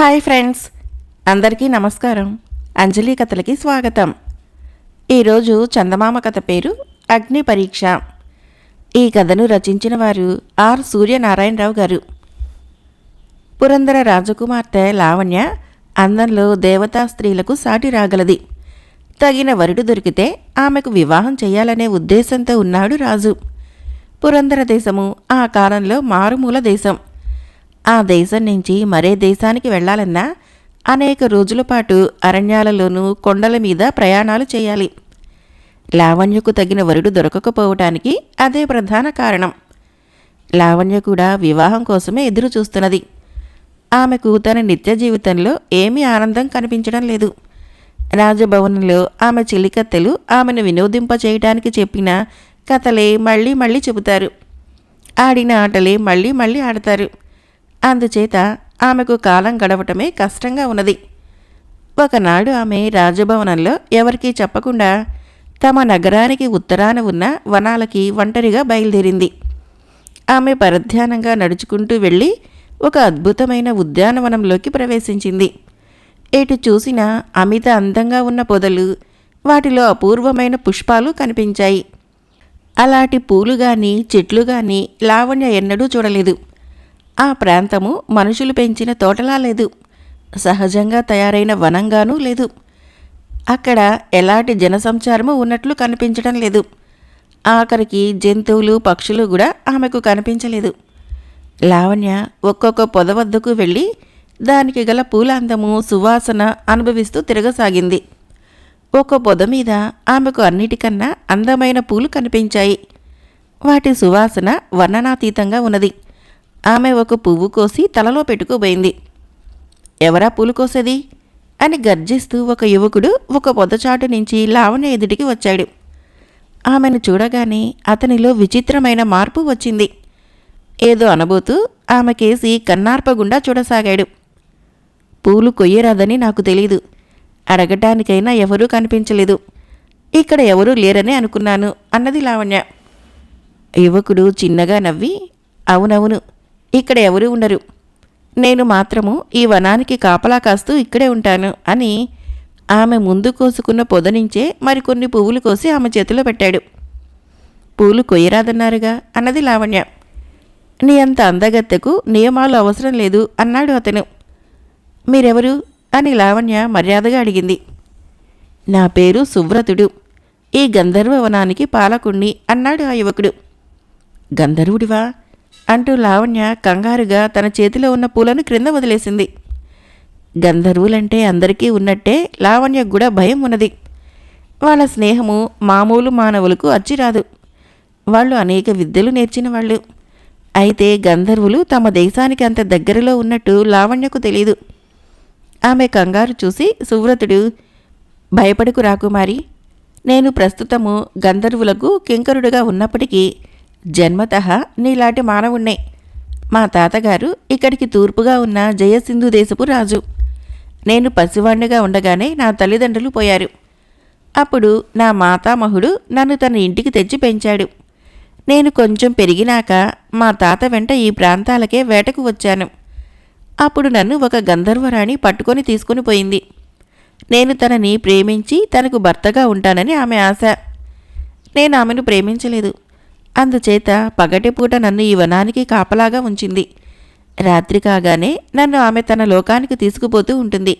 Hi friends. అందరికీ నమస్కారం. అంజలి కథలకి స్వాగతం. ఈరోజు చందమామ కథ పేరు అగ్ని పరీక్ష. ఈ కథను రచించిన వారు ఆర్ సూర్యనారాయణరావు గారు. పురందర రాజకుమార్తె లావణ్య అందంలో దేవతా స్త్రీలకు సాటి రాగలది. తగిన వరుడు దొరికితే ఆమెకు వివాహం చేయాలనే ఉద్దేశంతో ఉన్నాడు రాజు. పురందర దేశము ఆ కాలంలో మారుమూల దేశం. ఆ దేశం నుంచి మరే దేశానికి వెళ్ళాలన్నా అనేక రోజుల పాటు అరణ్యాలలోనూ కొండల మీద ప్రయాణాలు చేయాలి. లావణ్యకు తగిన వరుడు దొరకకపోవటానికి అదే ప్రధాన కారణం. లావణ్య కూడా వివాహం కోసమే ఎదురు చూస్తున్నది ఆమెకు తన నిత్య జీవితంలో ఏమీ ఆనందం కనిపించడం లేదు. రాజభవనంలో ఆమె చెలికత్తెలు ఆమెను వినోదింప చేయటానికి చెప్పిన కథలే మళ్ళీ మళ్ళీ చెబుతారు. ఆడిన ఆటలే మళ్ళీ మళ్ళీ ఆడతారు. అందుచేత ఆమెకు కాలం గడవటమే కష్టంగా ఉన్నది. ఒకనాడు ఆమె రాజభవనంలో ఎవరికీ చెప్పకుండా తమ నగరానికి ఉత్తరాన ఉన్న వనాలకి ఒంటరిగా బయలుదేరింది. ఆమె పరధ్యానంగా నడుచుకుంటూ వెళ్ళి ఒక అద్భుతమైన ఉద్యానవనంలోకి ప్రవేశించింది. ఎటు చూసినా అమిత అందంగా ఉన్న పొదలు వాటిలో అపూర్వమైన పుష్పాలు కనిపించాయి. అలాంటి పూలు గాని చెట్లు గాని లావణ్య ఎన్నడూ చూడలేదు. ఆ ప్రాంతము మనుషులు పెంచిన తోటలా లేదు. సహజంగా తయారైన వనంగానూ లేదు. అక్కడ ఎలాంటి జనసంచారము ఉన్నట్లు కనిపించడం లేదు. ఆఖరికి జంతువులు పక్షులు కూడా ఆమెకు కనిపించలేదు. లావణ్య ఒక్కొక్క పొద వద్దకు వెళ్ళి దానికి గల పూల అందము సువాసన అనుభవిస్తూ తిరగసాగింది. ఒక పొద మీద ఆమెకు అన్నిటికన్నా అందమైన పూలు కనిపించాయి. వాటి సువాసన వర్ణనాతీతంగా ఉన్నది. ఆమె ఒక పువ్వు కోసి తలలో పెట్టుకోబోయింది. ఎవరా పూలు కోసేది? అని గర్జిస్తూ ఒక యువకుడు ఒక పొదచాటు నుంచి లావణ్య ఎదుటికి వచ్చాడు. ఆమెను చూడగానే అతనిలో విచిత్రమైన మార్పు వచ్చింది. ఏదో అనబోతూ ఆమె కేసి కన్నార్పగుండా చూడసాగాడు. పూలు కొయ్యరాదని నాకు తెలీదు. అడగటానికైనా ఎవరూ కనిపించలేదు. ఇక్కడ ఎవరూ లేరని అనుకున్నాను అన్నది లావణ్య. యువకుడు చిన్నగా నవ్వి అవునవును. ఇక్కడ ఎవరూ ఉండరు. నేను మాత్రము ఈ వనానికి కాపలా కాస్తూ ఇక్కడే ఉంటాను అని ఆమె ముందు కోసుకున్న పొద నుంచే మరికొన్ని పువ్వులు కోసి ఆమె చేతిలో పెట్టాడు. పూలు కొయ్యరాదన్నారుగా అన్నది లావణ్య. నీ అంత అందగత్తెకు నియమాలు అవసరం లేదు అన్నాడు అతను. మీరెవరు? అని లావణ్య మర్యాదగా అడిగింది. నా పేరు సువ్రతుడు. ఈ గంధర్వ వనానికి పాలకుణ్ణి అన్నాడు ఆ యువకుడు. గంధర్వుడివా? అంటూ లావణ్య కంగారుగా తన చేతిలో ఉన్న పూలను క్రింద వదిలేసింది. గంధర్వులంటే అందరికీ ఉన్నట్టే లావణ్యకు కూడా భయం ఉన్నది. వాళ్ళ స్నేహము మామూలు మానవులకు అచ్చిరాదు. వాళ్ళు అనేక విద్యలు నేర్చిన వాళ్ళు. అయితే గంధర్వులు తమ దేశానికి అంత దగ్గరలో ఉన్నట్టు లావణ్యకు తెలియదు ఆమె కంగారు చూసి సువ్రతుడు భయపడకు రాకుమారి. నేను ప్రస్తుతము గంధర్వులకు కింకరుడుగా ఉన్నప్పటికీ జన్మత నీలాంటి మానవుణ్ణే. మా తాతగారు ఇక్కడికి తూర్పుగా ఉన్న జయసింధు దేశపు రాజు. నేను పసివాణ్ణిగా ఉండగానే నా తల్లిదండ్రులు పోయారు. అప్పుడు నా మాతామహుడు నన్ను తన ఇంటికి తెచ్చి పెంచాడు. నేను కొంచెం పెరిగినాక మా తాత వెంట ఈ ప్రాంతాలకే వేటకు వచ్చాను. అప్పుడు నన్ను ఒక గంధర్వరాణి పట్టుకొని తీసుకుని పోయింది. నేను తనని ప్రేమించి తనకు భర్తగా ఉంటానని ఆమె ఆశ. నేను ఆమెను ప్రేమించలేదు. అందుచేత పగటిపూట నన్ను ఈ వనానికి కాపలాగా ఉంచింది. రాత్రి కాగానే నన్ను ఆమె తన లోకానికి తీసుకుపోతూ ఉంటుంది.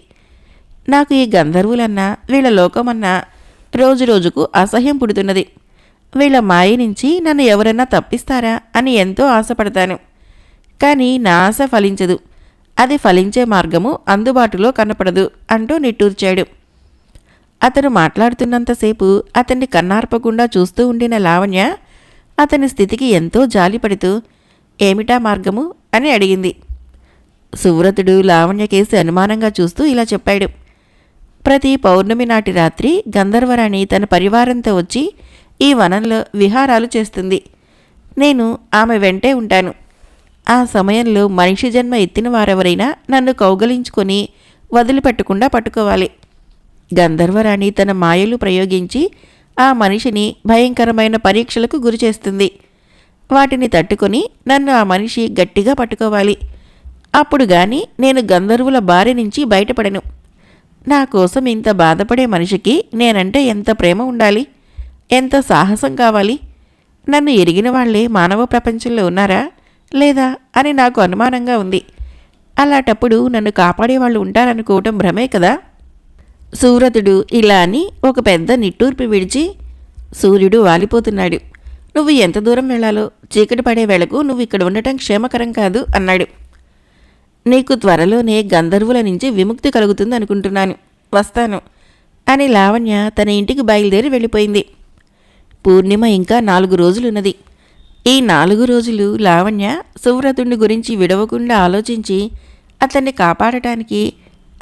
నాకు ఈ గంధర్వులన్నా వీళ్ళ లోకమన్నా రోజు రోజుకు అసహ్యం పుడుతున్నది. వీళ్ళ మాయ నుంచి నన్ను ఎవరన్నా తప్పిస్తారా అని ఎంతో ఆశపడతాను. కానీ నా ఆశ ఫలించదు. అది ఫలించే మార్గము అందుబాటులో కనపడదు అంటూ నిట్టూర్చాడు. అతను మాట్లాడుతున్నంతసేపు అతన్ని కన్నార్పకుండా చూస్తూ ఉండిన లావణ్య అతని స్థితికి ఎంతో జాలిపడుతూ ఏమిటా మార్గము? అని అడిగింది. సువ్రతుడు లావణ్య కేసి అనుమానంగా చూస్తూ ఇలా చెప్పాడు. ప్రతి పౌర్ణమి నాటి రాత్రి గంధర్వరాణి తన పరివారంతో వచ్చి ఈ వనంలో విహారాలు చేస్తుంది. నేను ఆమె వెంటే ఉంటాను. ఆ సమయంలో మనిషి జన్మ ఎత్తిన వారెవరైనా నన్ను కౌగలించుకొని వదిలిపెట్టకుండా పట్టుకోవాలి. గంధర్వరాణి తన మాయలు ప్రయోగించి ఆ మనిషిని భయంకరమైన పరీక్షలకు గురిచేస్తుంది వాటిని తట్టుకొని నన్ను ఆ మనిషి గట్టిగా పట్టుకోవాలి. అప్పుడు గాని నేను గంధర్వుల బారి నుంచి బయటపడను. నా కోసం ఇంత బాధపడే మనిషికి నేనంటే ఎంత ప్రేమ ఉండాలి? ఎంత సాహసం కావాలి? నన్ను ఎరిగిన వాళ్ళే మానవ ప్రపంచంలో ఉన్నారా? లేదా? అని నాకు అనుమానంగా ఉంది. అలాంటప్పుడు నన్ను కాపాడేవాళ్ళు ఉంటారనుకోవటం భ్రమే కదా? సూరతుడు ఇలా అని ఒక పెద్ద నిట్టూర్పు విడిచి సూర్యుడు వాలిపోతున్నాడు. నువ్వు ఎంత దూరం వెళ్ళాలో? చీకటి పడే వేళకు నువ్వు ఇక్కడ ఉండటం క్షేమకరం కాదు అన్నాడు. నీకు త్వరలోనే గంధర్వుల నుంచి విముక్తి కలుగుతుంది అనుకుంటున్నాను. వస్తాను అని లావణ్య తన ఇంటికి బయలుదేరి వెళ్ళిపోయింది. పూర్ణిమ ఇంకా నాలుగు రోజులున్నది. ఈ నాలుగు రోజులు లావణ్య సువ్రతుణ్ణి గురించి విడవకుండా ఆలోచించి అతన్ని కాపాడటానికి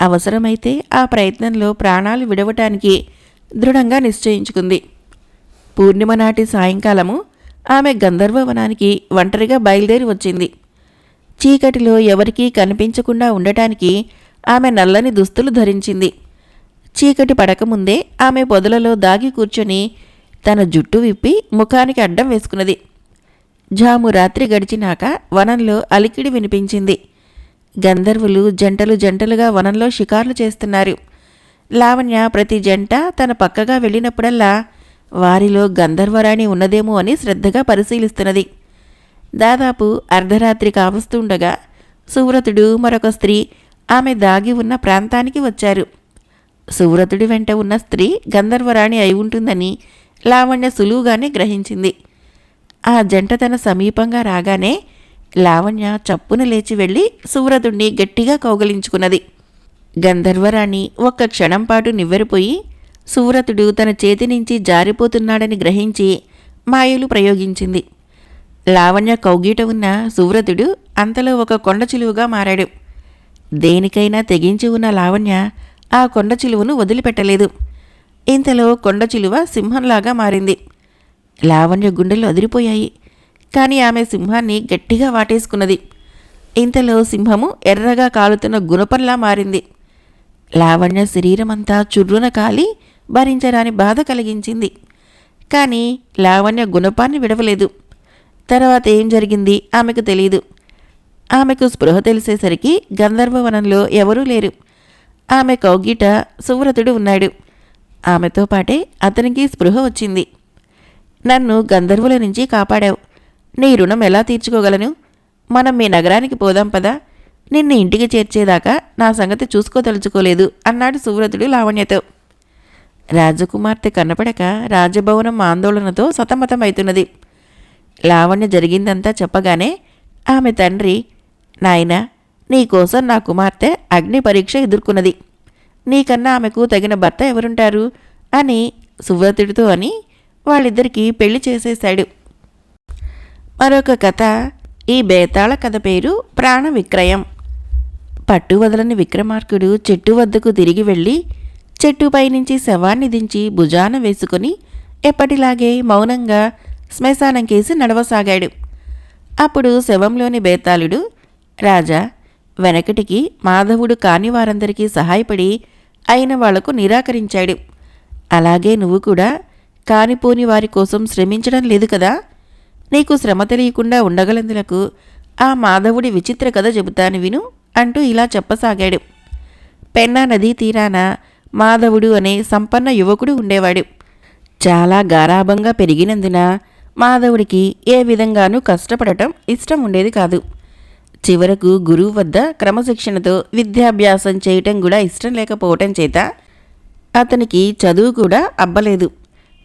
అవసరమైతే ఆ ప్రయత్నంలో ప్రాణాలు విడవటానికి దృఢంగా నిశ్చయించుకుంది. పూర్ణిమ నాటి సాయంకాలము ఆమె గంధర్వవనానికి ఒంటరిగా బయలుదేరి వచ్చింది. చీకటిలో ఎవరికీ కనిపించకుండా ఉండటానికి ఆమె నల్లని దుస్తులు ధరించింది. చీకటి పడకముందే ఆమె పొదలలో దాగి కూర్చొని తన జుట్టు విప్పి ముఖానికి అడ్డం వేసుకున్నది. జాము రాత్రి గడిచినాక వనంలో అలికిడి వినిపించింది. గంధర్వులు జంటలు జంటలుగా వనంలో షికార్లు చేస్తున్నారు. లావణ్య ప్రతి జంట తన పక్కగా వెళ్ళినప్పుడల్లా వారిలో గంధర్వరాణి ఉన్నదేమో అని శ్రద్ధగా పరిశీలిస్తున్నది. దాదాపు అర్ధరాత్రి కావస్తుండగా సువ్రతుడు మరొక స్త్రీ ఆమె దాగి ఉన్న ప్రాంతానికి వచ్చారు. సువ్రతుడి వెంట ఉన్న స్త్రీ గంధర్వరాణి అయి ఉంటుందని లావణ్య సులువుగానే గ్రహించింది. ఆ జంట తన సమీపంగా రాగానే లావణ్య చప్పున లేచి వెళ్ళి సువ్రతుణ్ణి గట్టిగా కౌగలించుకున్నది. గంధర్వరాణి ఒక్క క్షణం పాటు నివ్వెరిపోయి సువ్రతుడు తన చేతి నుంచి జారిపోతున్నాడని గ్రహించి మాయలు ప్రయోగించింది. లావణ్య కౌగీట ఉన్న సువ్రతుడు అంతలో ఒక కొండ చిలువుగా మారాడు. దేనికైనా తెగించి ఉన్న లావణ్య ఆ కొండ చిలువను వదిలిపెట్టలేదు. ఇంతలో కొండ చిలువ సింహంలాగా మారింది. లావణ్య గుండెలు అదిరిపోయాయి. కానీ ఆమె సింహాన్ని గట్టిగా వాటేసుకున్నది. ఇంతలో సింహము ఎర్రగా కాలుతున్న గుణపంలా మారింది. లావణ్య శరీరమంతా చుర్రున కాలి భరించరాని బాధ కలిగించింది. కానీ లావణ్య గుణపాన్ని విడవలేదు. తర్వాత ఏం జరిగింది ఆమెకు తెలియదు ఆమెకు స్పృహ తెలిసేసరికి గంధర్వవనంలో ఎవరూ లేరు. ఆమె కౌగిట సువ్రతుడు ఉన్నాడు. ఆమెతో పాటే అతనికి స్పృహ వచ్చింది. నన్ను గంధర్వుల నుంచి కాపాడావు. నీ రుణం ఎలా తీర్చుకోగలను? మనం మీ నగరానికి పోదాం పదా. నిన్ను ఇంటికి చేర్చేదాకా నా సంగతి చూసుకోదలుచుకోలేదు అన్నాడు సువ్రతుడు లావణ్యతో. రాజకుమార్తె కనపడక రాజభవనం ఆందోళనతో సతమతమవుతున్నది లావణ్య జరిగిందంతా చెప్పగానే ఆమె తండ్రి నాయనా నీకోసం నా కుమార్తె అగ్ని పరీక్ష ఎదుర్కొన్నది. నీకన్నా ఆమెకు తగిన భర్త ఎవరుంటారు? అని సువ్రతుడితో అని వాళ్ళిద్దరికీ పెళ్ళి చేసేశాడు. మరొక కథ. ఈ బేతాళ కథ పేరు ప్రాణ విక్రయం పట్టు వదలని విక్రమార్కుడు చెట్టు వద్దకు తిరిగి వెళ్ళి చెట్టుపై నుంచి శవాన్ని దించి భుజాన వేసుకుని ఎప్పటిలాగే మౌనంగా శ్మశానం కేసి నడవసాగాడు. అప్పుడు శవంలోని బేతాళుడు రాజా వెనకటికి మాధవుడు కాని వారందరికీ సహాయపడి అయిన వాళ్ళకు నిరాకరించాడు. అలాగే నువ్వు కూడా కానిపోని వారి కోసం శ్రమించడం లేదు కదా? నీకు శ్రమ తెలియకుండా ఉండగలందులకు ఆ మాధవుడి విచిత్ర కథ చెబుతాను విను అంటూ ఇలా చెప్పసాగాడు. పెన్నా నదీ తీరాన మాధవుడు అనే సంపన్న యువకుడు ఉండేవాడు. చాలా గారాభంగా పెరిగినందున మాధవుడికి ఏ విధంగానూ కష్టపడటం ఇష్టం ఉండేది కాదు. చివరకు గురువు వద్ద క్రమశిక్షణతో విద్యాభ్యాసం చేయటం కూడా ఇష్టం లేకపోవటం చేత అతనికి చదువు కూడా అబ్బలేదు.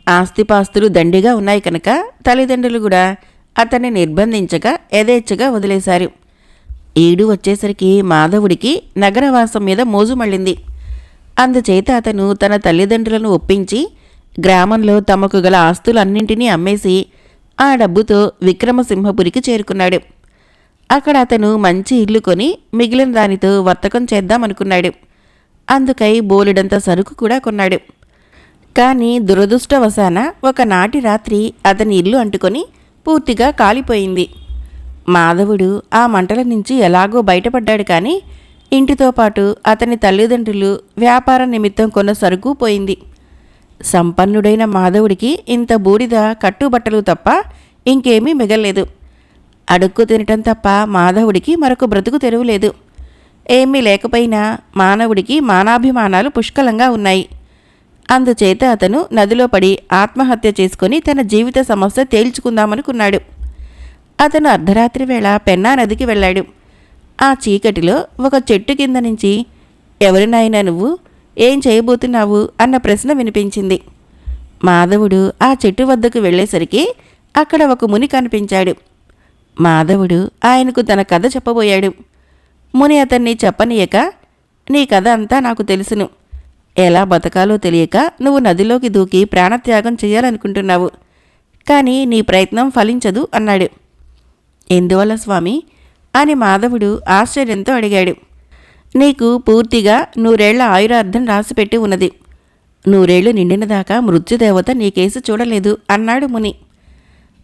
ఆస్తిపాస్తులు దండిగా ఉన్నాయి కనుక తల్లిదండ్రులు కూడా అతన్ని నిర్బంధించక యథేచ్ఛగా వదిలేశారు. ఈడు వచ్చేసరికి మాధవుడికి నగరవాసం మీద మోజు మళ్ళింది. అందుచేత అతను తన తల్లిదండ్రులను ఒప్పించి గ్రామంలో తమకు గల ఆస్తులన్నింటినీ అమ్మేసి ఆ డబ్బుతో విక్రమసింహపురికి చేరుకున్నాడు. అక్కడ అతను మంచి ఇల్లు కొని మిగిలిన దానితో వర్తకం చేద్దామనుకున్నాడు. అందుకై బోలెడంత సరుకు కూడా కొన్నాడు. కానీ దురదృష్టవశాన ఒకనాటి రాత్రి అతని ఇల్లు అంటుకొని పూర్తిగా కాలిపోయింది. మాధవుడు ఆ మంటల నుంచి ఎలాగో బయటపడ్డాడు కానీ ఇంటితో పాటు అతని తల్లిదండ్రులు వ్యాపార నిమిత్తం కొన్న సరుకు పోయింది. సంపన్నుడైన మాధవుడికి ఇంత బూడిద కట్టుబట్టలు తప్ప ఇంకేమీ మిగలలేదు. అడుక్కు తినటం తప్ప మాధవుడికి మరొక బ్రతుకు తెరువులేదు. ఏమీ లేకపోయినా మానవుడికి మానాభిమానాలు పుష్కలంగా ఉన్నాయి. అందుచేత అతను నదిలో పడి ఆత్మహత్య చేసుకుని తన జీవిత సమస్య తేల్చుకుందామనుకున్నాడు. అతను అర్ధరాత్రి వేళ పెన్నా నదికి వెళ్ళాడు. ఆ చీకటిలో ఒక చెట్టు కింద నుంచి ఎవరినైనా నువ్వు? ఏం చేయబోతున్నావు? అన్న ప్రశ్న వినిపించింది. మాధవుడు ఆ చెట్టు వద్దకు వెళ్ళేసరికి అక్కడ ఒక ముని కనిపించాడు. మాధవుడు ఆయనకు తన కథ చెప్పబోయాడు. ముని అతన్ని చెప్పనీయక నీ కథ అంతా నాకు తెలుసును. ఎలా బతకాలో తెలియక నువ్వు నదిలోకి దూకి ప్రాణత్యాగం చేయాలనుకుంటున్నావు. కానీ నీ ప్రయత్నం ఫలించదు అన్నాడు. ఎందువల్ల స్వామి? అని మాధవుడు ఆశ్చర్యంతో అడిగాడు. నీకు పూర్తిగా నూరేళ్ళ ఆయురార్థం రాసిపెట్టి ఉన్నది. నూరేళ్ళు నిండిన దాకా మృత్యుదేవత నీకేసి చూడలేదు అన్నాడు ముని.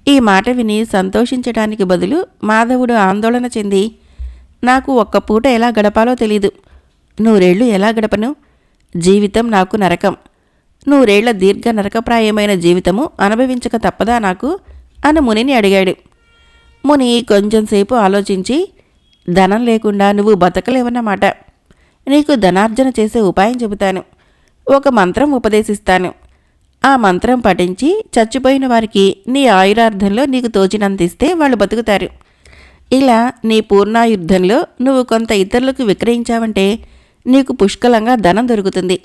ఈ మాట విని సంతోషించడానికి బదులు మాధవుడు ఆందోళన చెంది నాకు ఒక్క పూట ఎలా గడపాలో తెలీదు. నూరేళ్ళు ఎలా గడపను? జీవితం నాకు నరకం. నూరేళ్ళ దీర్ఘ నరకప్రాయమైన జీవితము అనుభవించక తప్పదా నాకు? అని మునిని అడిగాడు. ముని కొంచెంసేపు ఆలోచించి ధనం లేకుండా నువ్వు బతకలేవన్నమాట. నీకు ధనార్జన చేసే ఉపాయం చెబుతాను. ఒక మంత్రం ఉపదేశిస్తాను. ఆ మంత్రం పఠించి చచ్చిపోయిన వారికి నీ ఆయురార్థంలో నీకు తోచినంతిస్తే వాళ్ళు బతుకుతారు. ఇలా నీ పూర్ణాయుద్ధంలో నువ్వు కొంత ఇతరులకు విక్రయించావంటే నీకు పుష్కలంగా ధనం దొరుకుతుంది.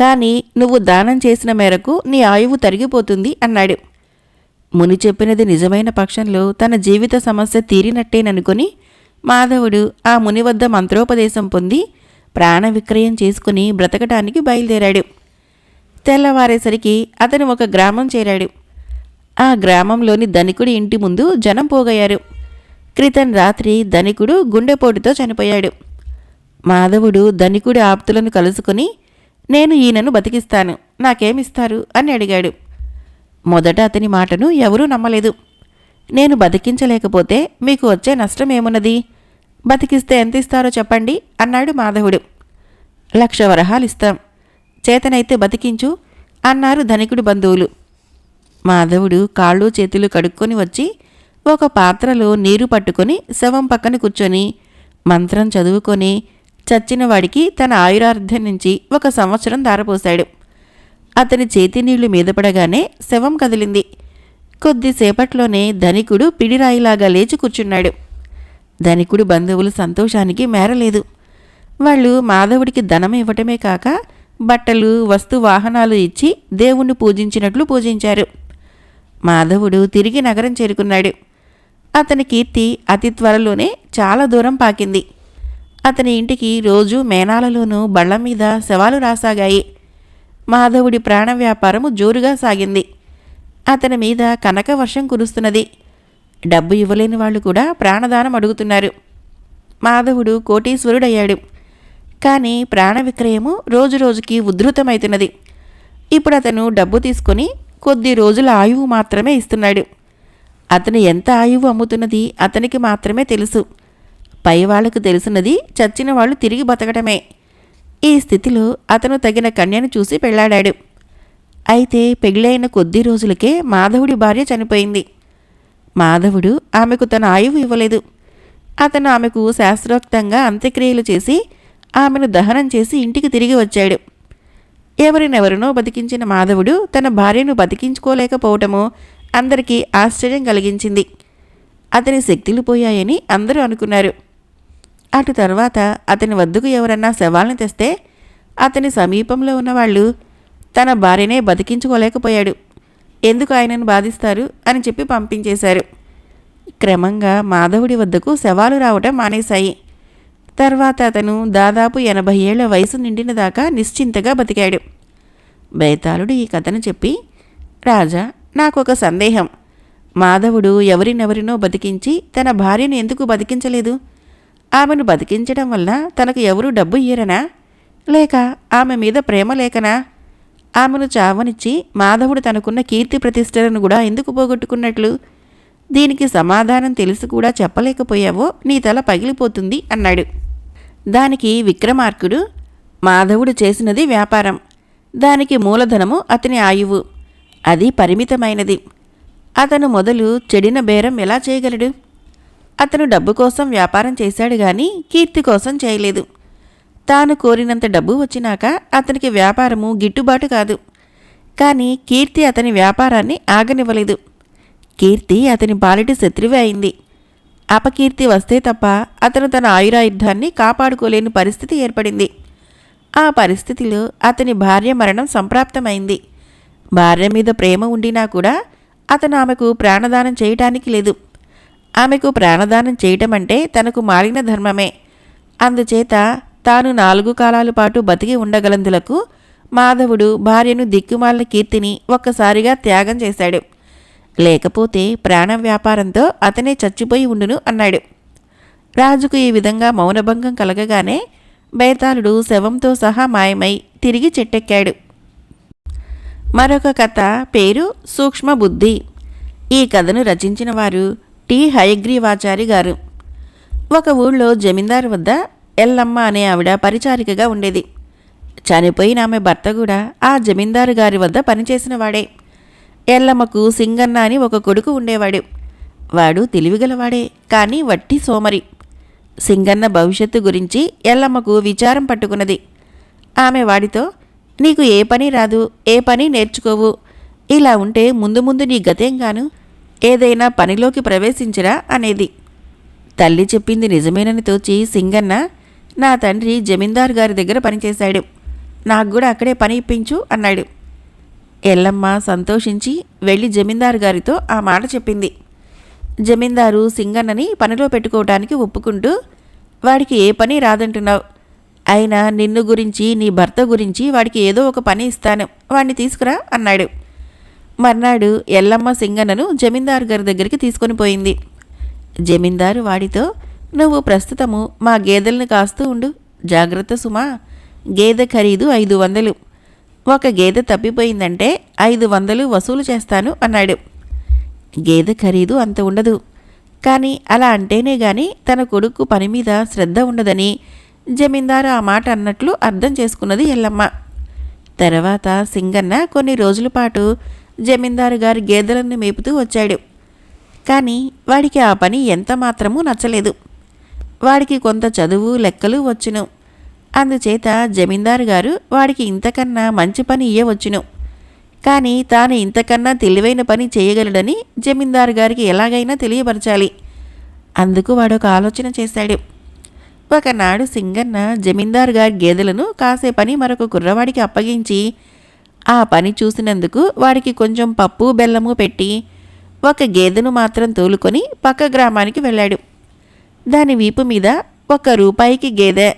కానీ నువ్వు దానం చేసిన మేరకు నీ ఆయువు తరిగిపోతుంది అన్నాడు. ముని చెప్పినది నిజమైన పక్షంలో తన జీవిత సమస్య తీరినట్టేననుకొని మాధవుడు ఆ ముని వద్ద మంత్రోపదేశం పొంది ప్రాణ విక్రయం చేసుకుని బ్రతకటానికి బయలుదేరాడు. తెల్లవారేసరికి అతను ఒక గ్రామం చేరాడు. ఆ గ్రామంలోని ధనికుడి ఇంటి ముందు జనం పోగయ్యారు. క్రితం రాత్రి ధనికుడు గుండెపోటుతో చనిపోయాడు. మాధవుడు ధనికుడి ఆప్తులను కలుసుకుని నేను ఈయనను బతికిస్తాను నాకేమిస్తారు? అని అడిగాడు. మొదట అతని మాటను ఎవరూ నమ్మలేదు. నేను బతికించలేకపోతే మీకు వచ్చే నష్టం ఏమున్నది బతికిస్తే ఎంత ఇస్తారో చెప్పండి అన్నాడు మాధవుడు. లక్ష వరహాలు ఇస్తాం చేతనైతే బతికించు అన్నారు ధనికుడి బంధువులు. మాధవుడు కాళ్ళు చేతులు కడుక్కొని వచ్చి ఒక పాత్రలో నీరు పట్టుకొని శవం పక్కన కూర్చొని మంత్రం చదువుకొని చచ్చిన వాడికి తన ఆయురార్థం నుంచి ఒక సంవత్సరం దారపోశాడు అతని చేతి నీళ్ళు మీద పడగానే శవం కదిలింది. కొద్దిసేపట్లోనే ధనికుడు పిడిరాయిలాగా లేచి కూర్చున్నాడు. ధనికుడు బంధువులు సంతోషానికి మేరలేదు. వాళ్ళు మాధవుడికి ధనం ఇవ్వటమే కాక బట్టలు వస్తు వాహనాలు ఇచ్చి దేవుణ్ణి పూజించినట్లు పూజించారు. మాధవుడు తిరిగి నగరం చేరుకున్నాడు. అతని కీర్తి అతి త్వరలోనే చాలా దూరం పాకింది. అతని ఇంటికి రోజు మేనాలలోనూ బళ్ళ మీద శవాలు రాసాగాయి. మాధవుడి ప్రాణ వ్యాపారము జోరుగా సాగింది. అతని మీద కనక వర్షం కురుస్తున్నది. డబ్బు ఇవ్వలేని వాళ్ళు కూడా ప్రాణదానం అడుగుతున్నారు. మాధవుడు కోటీశ్వరుడయ్యాడు. కానీ ప్రాణ విక్రయము రోజురోజుకి ఉద్ధృతమవుతున్నది ఇప్పుడు అతను డబ్బు తీసుకొని కొద్ది రోజుల ఆయువు మాత్రమే ఇస్తున్నాడు. అతను ఎంత ఆయువు అమ్ముతున్నది అతనికి మాత్రమే తెలుసు. పై వాళ్ళకు తెలిసినది చచ్చిన వాళ్ళు తిరిగి బతకటమే. ఈ స్థితిలో అతను తగిన కన్యను చూసి పెళ్ళాడాడు అయితే పెళ్ళైన కొద్ది రోజులకే మాధవుడి భార్య చనిపోయింది. మాధవుడు ఆమెకు తన ఆయువు ఇవ్వలేదు. అతను ఆమెకు శాస్త్రోక్తంగా అంత్యక్రియలు చేసి ఆమెను దహనం చేసి ఇంటికి తిరిగి వచ్చాడు. ఎవరినెవరినో బతికించిన మాధవుడు తన భార్యను బతికించుకోలేకపోవటము అందరికీ ఆశ్చర్యం కలిగించింది. అతని శక్తులు పోయాయని అందరూ అనుకున్నారు. అటు తర్వాత అతని వద్దకు ఎవరన్నా శవాల్ని తెస్తే అతని సమీపంలో ఉన్నవాళ్ళు తన భార్యనే బతికించుకోలేకపోయాడు. ఎందుకు ఆయనను బాధిస్తారు అని చెప్పి పంపించేశారు. క్రమంగా మాధవుడి వద్దకు శవాలు రావటం మానేశాయి. తర్వాత అతను దాదాపు ఎనభై ఏళ్ళ వయసు నిండిన దాకా నిశ్చింతగా బతికాడు. బేతాళుడు ఈ కథను చెప్పి రాజా నాకొక సందేహం. మాధవుడు ఎవరినెవరినో బతికించి తన భార్యను ఎందుకు బతికించలేదు? ఆమెను బతికించడం వల్ల తనకు ఎవరూ డబ్బు ఇయ్యరనా? లేక ఆమె మీద ప్రేమ లేకనా? ఆమెను చావనిచ్చి మాధవుడు తనకున్న కీర్తి ప్రతిష్టలను కూడా ఎందుకు పోగొట్టుకున్నట్లు? దీనికి సమాధానం తెలిసి కూడా చెప్పలేకపోయావో నీ తల పగిలిపోతుంది అన్నాడు. దానికి విక్రమార్కుడు మాధవుడు చేసినది వ్యాపారం. దానికి మూలధనము అతని ఆయువు. అది పరిమితమైనది. అతను మొదలు చెడిన బేరం ఎలా చేయగలడు? అతను డబ్బు కోసం వ్యాపారం చేశాడు గాని కీర్తి కోసం చేయలేదు. తాను కోరినంత డబ్బు వచ్చినాక అతనికి వ్యాపారము గిట్టుబాటు కాదు. కానీ కీర్తి అతని వ్యాపారాన్ని ఆగనివ్వలేదు. కీర్తి అతని పాలిటి శత్రువే అయింది. అపకీర్తి వస్తే తప్ప అతను తన ఆయురాయుద్ధాన్ని కాపాడుకోలేని పరిస్థితి ఏర్పడింది. ఆ పరిస్థితిలో అతని భార్య మరణం సంప్రాప్తమైంది. భార్య మీద ప్రేమ ఉండినా కూడా అతను ఆమెకు ప్రాణదానం చేయటానికి లేదు. ఆమెకు ప్రాణదానం చేయటం అంటే తనకు మారిన ధర్మమే. అందుచేత తాను నాలుగు కాలాల పాటు బతికి ఉండగలందులకు మాధవుడు భార్యను దిక్కుమాలిన కీర్తిని ఒక్కసారిగా త్యాగం చేశాడు. లేకపోతే ప్రాణ వ్యాపారంతో అతనే చచ్చిపోయి ఉండును అన్నాడు. రాజుకు ఈ విధంగా మౌనభంగం కలగగానే బేతాళుడు శవంతో సహా మాయమై తిరిగి చెట్టెక్కాడు. మరొక కథ పేరు సూక్ష్మ బుద్ధి ఈ కథను రచించిన వారు టి హయగ్రీవాచారి గారు. ఒక ఊళ్ళో జమీందారు వద్ద ఎల్లమ్మ అనే ఆవిడ పరిచారికగా ఉండేది. చనిపోయిన ఆమె భర్త కూడా ఆ జమీందారు గారి వద్ద పనిచేసిన వాడే. ఎల్లమ్మకు సింగన్న అని ఒక కొడుకు ఉండేవాడు. వాడు తెలివిగలవాడే కానీ వట్టి సోమరి. సింగన్న భవిష్యత్తు గురించి ఎల్లమ్మకు విచారం పట్టుకున్నది. ఆమె వాడితో నీకు ఏ పని రాదు ఏ పని నేర్చుకోవు. ఇలా ఉంటే ముందు ముందు నీ గతేం గాను ఏదైనా పనిలోకి ప్రవేశించరా అనేది. తల్లి చెప్పింది నిజమేనని తోచి సింగన్న నా తండ్రి జమీందారు గారి దగ్గర పనిచేశాడు. నాకు కూడా అక్కడే పని ఇప్పించు అన్నాడు. ఎల్లమ్మ సంతోషించి వెళ్ళి జమీందారు గారితో ఆ మాట చెప్పింది. జమీందారు సింగన్నని పనిలో పెట్టుకోవటానికి ఒప్పుకుంటూ వాడికి ఏ పని రాదంటున్నావు. అయినా నిన్ను గురించి నీ భర్త గురించి వాడికి ఏదో ఒక పని ఇస్తాను. వాడిని తీసుకురా అన్నాడు. మర్నాడు ఎల్లమ్మ సింగన్నను జమీందారు గారి దగ్గరికి తీసుకొని పోయింది. జమీందారు వాడితో నువ్వు ప్రస్తుతము మా గేదెలను కాస్తూ ఉండు. జాగ్రత్త సుమా. గేదె ఖరీదు ఐదు వందలు. ఒక గేదె తప్పిపోయిందంటే ఐదు వందలు వసూలు చేస్తాను అన్నాడు. గేదె ఖరీదు అంత ఉండదు. కానీ అలా అంటేనే గాని తన కొడుకు పని మీద శ్రద్ధ ఉండదని జమీందారు ఆ మాట అన్నట్లు అర్థం చేసుకున్నది ఎల్లమ్మ. తర్వాత సింగన్న కొన్ని రోజుల పాటు జమీందారు గారి గేదెలను మేపుతూ వచ్చాడు. కానీ వాడికి ఆ పని ఎంత మాత్రమూ నచ్చలేదు. వాడికి కొంత చదువు లెక్కలు వచ్చును. అందుచేత జమీందారు గారు వాడికి ఇంతకన్నా మంచి పని ఇయ్యవచ్చును. కానీ తాను ఇంతకన్నా తెలివైన పని చేయగలడని జమీందారు గారికి ఎలాగైనా తెలియపరచాలి. అందుకు వాడు ఒక ఆలోచన చేశాడు. ఒకనాడు సింగన్న జమీందారు గారి గేదెలను కాసే పని మరొక కుర్రవాడికి అప్పగించి ఆ పని చూసినందుకు వాడికి కొంచెం పప్పు బెల్లము పెట్టి ఒక గేదెను మాత్రం తోలుకొని పక్క గ్రామానికి వెళ్ళాడు. దాని వీపు మీద ఒక రూపాయికి గేదె.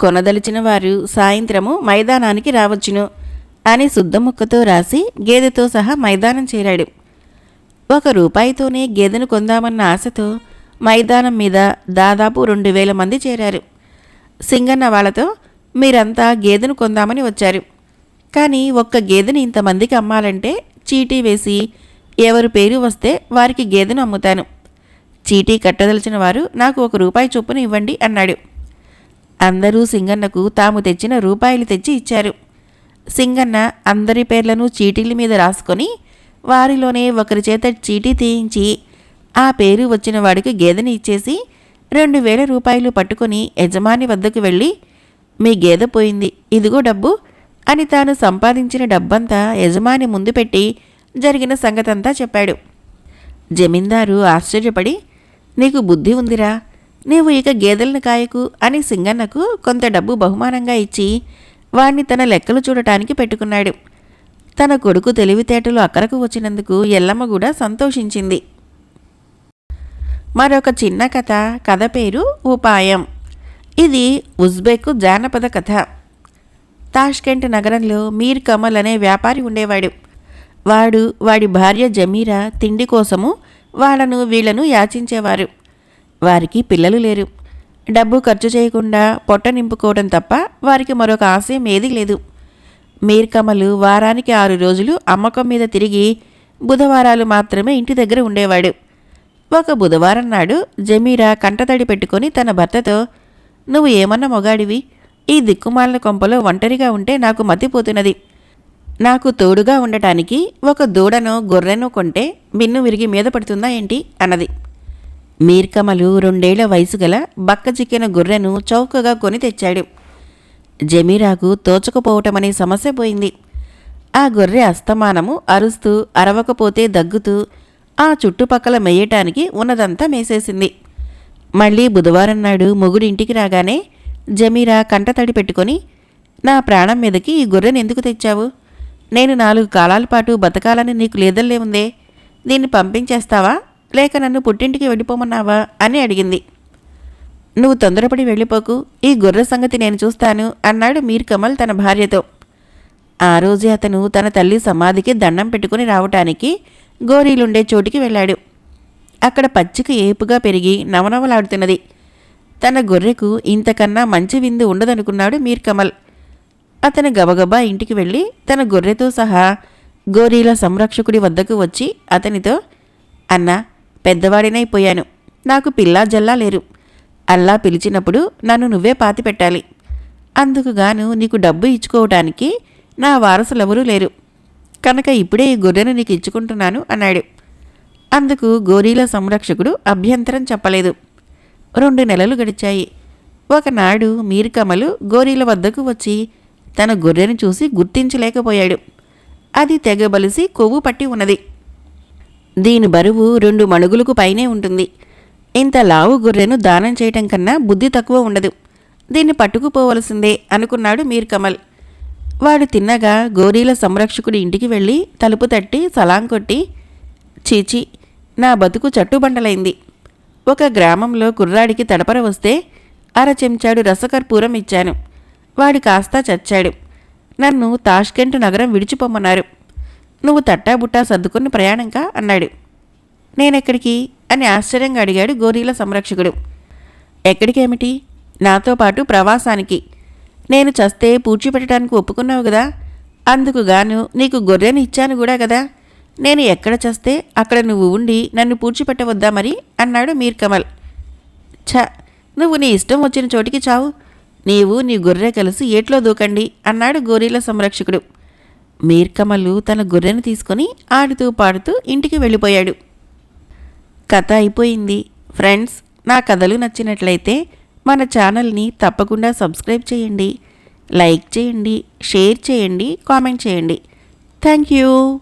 కొనదలిచిన వారు సాయంత్రము మైదానానికి రావచ్చును అని శుద్ధముక్కతో రాసి గేదెతో సహా మైదానం చేరాడు. ఒక రూపాయితోనే గేదెను కొందామన్న ఆశతో మైదానం మీద దాదాపు రెండు వేల మంది చేరారు. సింగన్న వాళ్ళతో మీరంతా గేదెను కొందామని వచ్చారు. కానీ ఒక్క గేదెని ఇంతమందికి అమ్మాలంటే చీటీ వేసి ఎవరు పేరు వస్తే వారికి గేదెను అమ్ముతాను. చీటీ కట్టదలిచిన వారు నాకు ఒక రూపాయి చొప్పున ఇవ్వండి అన్నాడు. అందరూ సింగన్నకు తాము తెచ్చిన రూపాయలు తెచ్చి ఇచ్చారు. సింగన్న అందరి పేర్లను చీటీల మీద రాసుకొని వారిలోనే ఒకరి చేత చీటీ తీయించి ఆ పేరు వచ్చిన వాడికి గేదెని ఇచ్చేసి రెండు వేల రూపాయలు పట్టుకొని యజమాని వద్దకు వెళ్ళి మీ గేదె పోయింది. ఇదిగో డబ్బు. అని తాను సంపాదించిన డబ్బంతా యజమాని ముందు పెట్టి జరిగిన సంగతంతా చెప్పాడు. జమీందారు ఆశ్చర్యపడి నీకు బుద్ధి ఉందిరా. నీవు ఇక గేదెలను కాయకు అని సింగన్నకు కొంత డబ్బు బహుమానంగా ఇచ్చి వాణ్ణి తన లెక్కలు చూడటానికి పెట్టుకున్నాడు. తన కొడుకు తెలివితేటలు అక్కరకు వచ్చినందుకు ఎల్లమ్మ కూడా సంతోషించింది. మరొక చిన్న కథ కథ పేరు ఉపాయం. ఇది ఉజ్బెక్ జానపద కథ. తాష్కెంట్ నగరంలో మీర్ కమల్ అనే వ్యాపారి ఉండేవాడు. వాడు వాడి భార్య జమీరా తిండి కోసము వాళ్ళను వీళ్ళను యాచించేవారు. వారికి పిల్లలు లేరు. డబ్బు ఖర్చు చేయకుండా పొట్ట నింపుకోవడం తప్ప వారికి మరొక ఆశయం ఏదీ లేదు. మీర్ కమలు వారానికి ఆరు రోజులు అమ్మకం మీద తిరిగి బుధవారాలు మాత్రమే ఇంటి దగ్గర ఉండేవాడు. ఒక బుధవారం నాడు జమీరా కంటతడి పెట్టుకొని తన భర్తతో నువ్వు ఏమన్నా మొగాడివి? ఈ దిక్కుమాలిన కొంపలో ఒంటరిగా ఉంటే నాకు మతిపోతున్నది. నాకు తోడుగా ఉండటానికి ఒక దూడను గొర్రెను కొంటే మిన్ను విరిగి మీద పడుతుందా ఏంటి? అన్నది. మీర్కమలు రెండేళ్ళ వయసు గల బక్క చిక్కిన గొర్రెను చౌకగా కొని తెచ్చాడు. జమీరాకు తోచకపోవటమనే సమస్య పోయింది. ఆ గొర్రె అస్తమానము అరుస్తూ అరవకపోతే దగ్గుతూ ఆ చుట్టుపక్కల మేయటానికి ఉన్నదంతా మేసేసింది. మళ్ళీ బుధవారం నాడు మొగుడింటికి రాగానే జమీరా కంటతడి పెట్టుకొని నా ప్రాణం మీదకి ఈ గొర్రెను ఎందుకు తెచ్చావు? నేను నాలుగు కాలాల పాటు బతకాలని నీకు లేదల్లే ఉందే. దీన్ని పంపించేస్తావా? లేక నన్ను పుట్టింటికి వెళ్ళిపోమన్నావా? అని అడిగింది. నువ్వు తొందరపడి వెళ్ళిపోకు. ఈ గొర్రె సంగతి నేను చూస్తాను అన్నాడు మీర్ కమల్ తన భార్యతో. ఆ రోజే అతను తన తల్లి సమాధికి దండం పెట్టుకుని రావటానికి గోరీలుండే చోటికి వెళ్ళాడు. అక్కడ పచ్చిక ఏపుగా పెరిగి నవనవలాడుతున్నది. తన గొర్రెకు ఇంతకన్నా మంచి విందు ఉండదనుకున్నాడు మీర్ కమల్ అతను గబగబా ఇంటికి వెళ్ళి తన గొర్రెతో సహా గోరీల సంరక్షకుడి వద్దకు వచ్చి అతనితో అన్న పెద్దవాడినైపోయాను నాకు పిల్లా జల్లా లేరు. అల్లా పిలిచినప్పుడు నన్ను నువ్వే పాతి పెట్టాలి అందుకు గాను నీకు డబ్బు ఇచ్చుకోవటానికి నా వారసులెవరూ లేరు. కనుక ఇప్పుడే ఈ గొర్రెను నీకు ఇచ్చుకుంటున్నాను అన్నాడు. అందుకు గోరీల సంరక్షకుడు అభ్యంతరం చెప్పలేదు. రెండు నెలలు గడిచాయి. ఒకనాడు మీర్కమలు గోరీల వద్దకు వచ్చి తన గొర్రెను చూసి గుర్తించలేకపోయాడు. అది తెగబలిసి కొవ్వు పట్టి ఉన్నది. దీని బరువు రెండు మణుగులకు పైనే ఉంటుంది. ఇంత లావు గొర్రెను దానం చేయటం కన్నా బుద్ధి తక్కువ ఉండదు. దీన్ని పట్టుకుపోవలసిందే అనుకున్నాడు మీర్ కమల్ వాడు తిన్నగా గోరీల సంరక్షకుడి ఇంటికి వెళ్ళి తలుపు తట్టి సలాం కొట్టి చీచి నా బతుకు చట్టుబండలైంది. ఒక గ్రామంలో కుర్రాడికి తడపర వస్తే అర చెంచాడు రసకర్పూరం ఇచ్చాను. వాడు కాస్తా చచ్చాడు. నన్ను తాష్కెంట్ నగరం విడిచిపోమన్నారు నువ్వు తట్టాబుట్టా సర్దుకుని ప్రయాణంకా? అన్నాడు. నేనెక్కడికి? అని ఆశ్చర్యంగా అడిగాడు గోరీల సంరక్షకుడు. ఎక్కడికేమిటి? నాతో పాటు ప్రవాసానికి. నేను చస్తే పూడ్చిపెట్టడానికి ఒప్పుకున్నావు కదా అందుకు గాను నీకు గొర్రెను ఇచ్చాను కూడా కదా నేను ఎక్కడ చేస్తే అక్కడ నువ్వు ఉండి నన్ను పూడ్చిపెట్టవద్దా మరి? అన్నాడు మీర్ కమల్. ఛ నువ్వు నీ ఇష్టం వచ్చిన చోటికి చావు. నీవు నీ గొర్రె కలిసి ఏట్లో దూకండి అన్నాడు గోరీల సంరక్షకుడు. మీర్కమల్లు తన గొర్రెను తీసుకొని ఆడుతూ పాడుతూ ఇంటికి వెళ్ళిపోయాడు. కథ అయిపోయింది. ఫ్రెండ్స్ నా కథలు నచ్చినట్లయితే మన ఛానల్ని తప్పకుండా సబ్స్క్రైబ్ చేయండి. లైక్ చేయండి షేర్ చేయండి కామెంట్ చేయండి. Thank you.